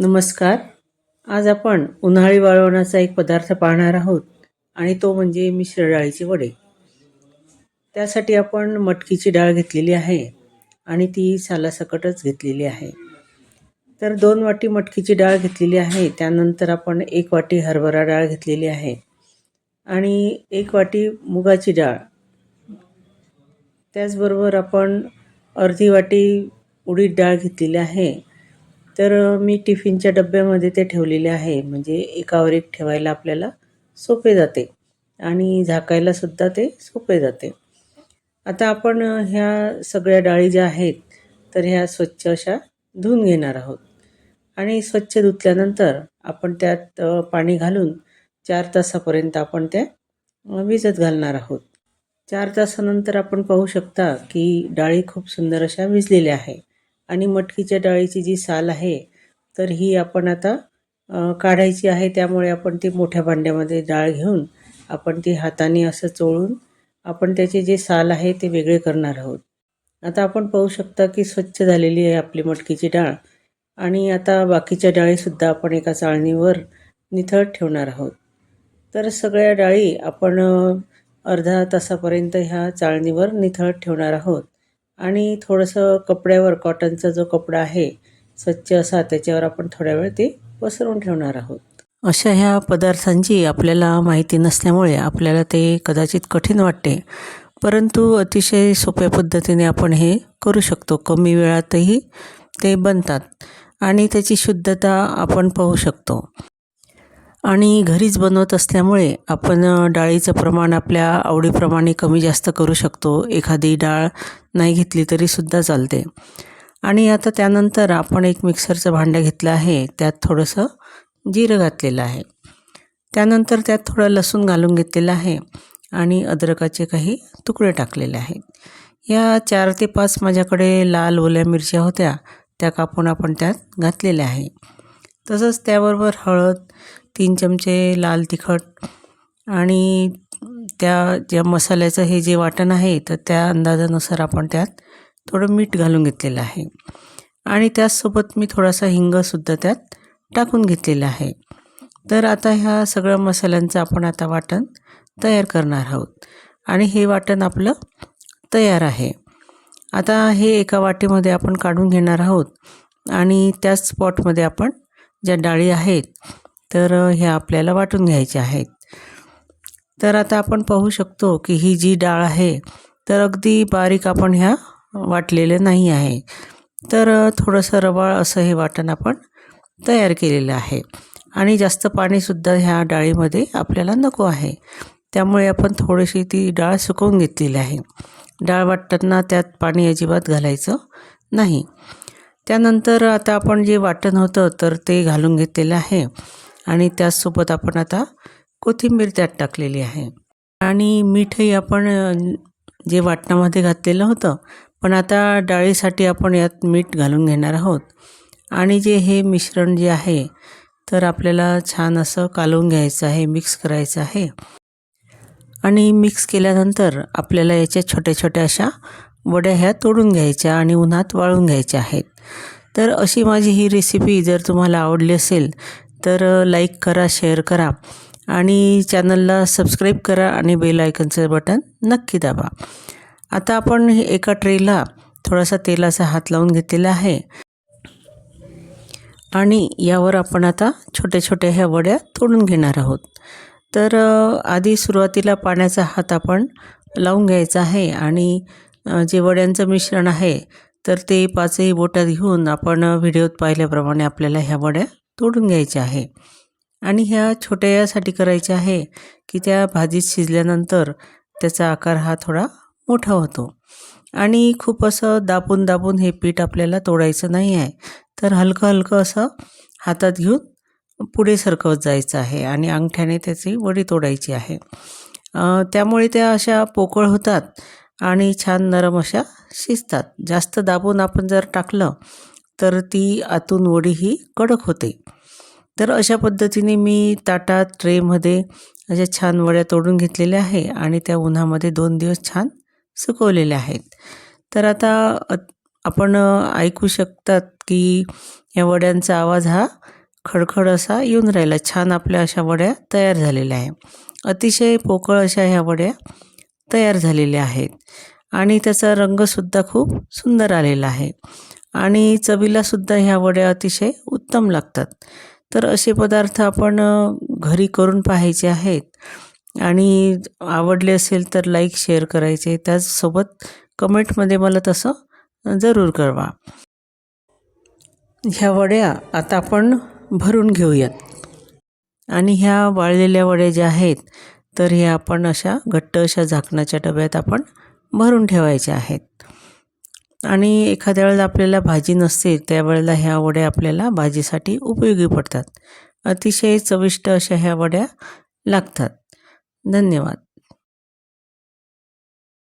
नमस्कार. आज आपण उन्हाळी वाळवणाचा एक पदार्थ पाहणार आहोत आणि तो म्हणजे मिश्र डाळीचे वडे. त्यासाठी आपण मटकीची डाळ घेतलेली आहे आणि ती सालासकटच घेतलेली आहे. तर दोन वाटी मटकीची डाळ घेतलेली आहे त्यानंतर आपण एक वाटी हरभरा डाळ घेतलेली आहे आणि एक वाटी मुगाची डाळ. त्याचबरोबर आपण अर्धी वाटी उडीद डाळ घेतलेली आहे तर मी टिफिनच्या डब्यामध्ये ते ठेवलेले आहे. म्हणजे एकावर एक ठेवायला आपल्याला सोपे जाते आणि झाकायलासुद्धा ते सोपे जाते. आता आपण ह्या सगळ्या डाळी ज्या आहेत तर ह्या स्वच्छ अशा धुवून घेणार आहोत. आणि स्वच्छ धुतल्यानंतर आपण त्यात पाणी घालून चार तासापर्यंत आपण त्या विजत भिजत घालणार आहोत. चार तासानंतर आपण पाहू शकता की डाळी खूप सुंदर अशा भिजलेल्या आहे आणि मटकीच्या डाळीची जी साल आहे तर ही आपण आता काढायची आहे. त्यामुळे आपण ती मोठ्या भांड्यामध्ये डाळ घेऊन आपण ती हाताने असं चोळून आपण त्याचे जे साल आहे ते वेगळे करणार आहोत. आता आपण पाहू शकता की स्वच्छ झालेली आहे आपली मटकीची डाळ आणि आता बाकीच्या डाळीसुद्धा आपण एका चाळणीवर निथळ ठेवणार आहोत. तर सगळ्या डाळी आपण अर्धा तासापर्यंत ह्या चाळणीवर निथळत ठेवणार आहोत. आणि थोडंसं कपड्यावर कॉटनचा जो कपडा आहे स्वच्छ असा त्याच्यावर आपण थोड्या वेळ ते पसरवून ठेवणार आहोत. अशा ह्या पदार्थांची आपल्याला माहिती नसल्यामुळे आपल्याला ते कदाचित कठीण वाटते. परंतु अतिशय सोप्या पद्धतीने आपण हे करू शकतो. कमी वेळातही ते बनतात आणि त्याची शुद्धता आपण पाहू शकतो. आणि घरीच बनवत असल्यामुळे आपण डाळीचं प्रमाण आपल्या आवडीप्रमाणे कमी जास्त करू शकतो. एखादी डाळ नाही घेतली तरीसुद्धा चालते. आणि आता त्यानंतर आपण एक मिक्सरचं भांडं घेतलं आहे. त्यात थोडंसं जिरं घातलेलं आहे. त्यानंतर त्यात थोडं लसूण घालून घेतलेलं आहे आणि अद्रकाचे काही तुकडे टाकलेले आहेत. या चार ते पाच माझ्याकडे लाल ओल्या मिरच्या होत्या त्या कापून आपण त्यात घातलेल्या आहे. तसंच त्याबरोबर हळद तीन चमचे लाल तिखट आणि त्या ज्या मसाल्याचं हे जे वाटण आहे तर त्या अंदाजानुसार आपण त्यात थोडं मीठ घालून घेतलेलं आहे. आणि त्याचसोबत मी थोडासा हिंगसुद्धा त्यात टाकून घेतलेला आहे. तर आता ह्या सगळ्या मसाल्यांचं आपण आता वाटण तयार करणार आहोत. आणि हे वाटण आपलं तयार आहे. आता हे एका वाटीमध्ये आपण काढून घेणार आहोत आणि त्याच स्पॉटमध्ये आपण ज्या डाळी आहेत तर ह्या आपल्याला वाटून घ्यायच्या आहेत. तर आता आपण पाहू शकतो की ही जी डाळ आहे तर अगदी बारीक आपण ह्या वाटलेले नाही आहे. तर थोडंसं रवाळ असं हे वाटण आपण तयार केलेलं आहे. आणि जास्त पाणीसुद्धा ह्या डाळीमध्ये आपल्याला नको आहे. त्यामुळे आपण थोडीशी ती डाळ सुकवून घेतलेली आहे. डाळ वाटताना त्यात पाणी अजिबात घालायचं नाही. त्यानंतर आता आपण जे वाटण होतं तर ते घालून घेतलेलं आहे. आणि त्याचसोबत आपण आता कोथिंबीर त्यात टाकलेली आहे. आणि मीठही आपण जे वाटणामध्ये घातलेलं होतं पण आता डाळीसाठी आपण यात मीठ घालून घेणार आहोत. आणि जे हे मिश्रण जे आहे तर आपल्याला छान असं कालवून घ्यायचं आहे मिक्स करायचं आहे. आणि मिक्स केल्यानंतर आपल्याला याच्या छोट्या छोट्या अशा वड्या ह्या तोडून घ्यायच्या आणि उन्हात वाळून घ्यायच्या आहेत. तर अशी माझी ही रेसिपी जर तुम्हाला आवडली असेल तर लाईक करा शेअर करा आणि चॅनलला सबस्क्राईब करा आणि बेल आयकनचं बटन नक्की दाबा. आता आपण हे एका ट्रेला थोडासा तेलाचा हात लावून घेतलेला आहे. आणि यावर आपण आता छोट्या छोट्या ह्या वड्या तोडून घेणार आहोत. तर आधी सुरुवातीला पाण्याचा हात आपण लावून घ्यायचा आहे आणि जे वड्यांचं मिश्रण आहे तर ते पाचही बोटात घेऊन आपण व्हिडिओत पाहिल्याप्रमाणे आपल्याला ह्या वड्या तोडून घ्यायचे आहे. आणि ह्या छोट्या यासाठी करायच्या आहे की त्या भाजीत शिजल्यानंतर त्याचा आकार हा थोडा मोठा होतो. आणि खूप असं दाबून दाबून हे पीठ आपल्याला तोडायचं नाही आहे. तर हलकं हलकं असं हातात घेऊन पुढे सरकवत जायचं आहे आणि अंगठ्याने त्याची वडी तोडायची आहे. त्यामुळे त्या अशा पोकळ होतात आणि छान नरम अशा शिजतात. जास्त दाबून आपण जर टाकलं तर ती आतून वडी ही कडक होते. तर अशा पद्धतीने मी ताटात ट्रेमध्ये अशा छान वड्या तोडून घेतलेल्या आहे आणि त्या उन्हामध्ये दोन दिवस छान सुकवलेल्या आहेत. तर आता आपण ऐकू शकतात की या वड्यांचा आवाज हा खडखड असा येऊन राहिला. छान आपल्या अशा वड्या तयार झालेल्या आहे अतिशय पोकळ अशा ह्या वड्या तयार झालेल्या आहेत. आणि त्याचा रंगसुद्धा खूप सुंदर आलेला आहे. आणि चवीलासुद्धा ह्या वड्या अतिशय उत्तम लागतात. तर असे पदार्थ आपण घरी करून पाहायचे आहेत. आणि आवडले असेल तर लाईक शेअर करायचे. त्याचसोबत कमेंटमध्ये मला तसं जरूर कळवा. ह्या वड्या आता आपण भरून घेऊयात. आणि ह्या वाळलेल्या वड्या ज्या आहेत तर ह्या आपण अशा घट्ट अशा झाकणाच्या डब्यात आपण भरून ठेवायच्या आहेत. आणि एखाद्या वेळेला आपल्याला भाजी नसते त्यावेळेला ह्या वड्या आपल्याला भाजीसाठी उपयोगी पडतात. अतिशय चविष्ट अशा ह्या वड्या लागतात. धन्यवाद.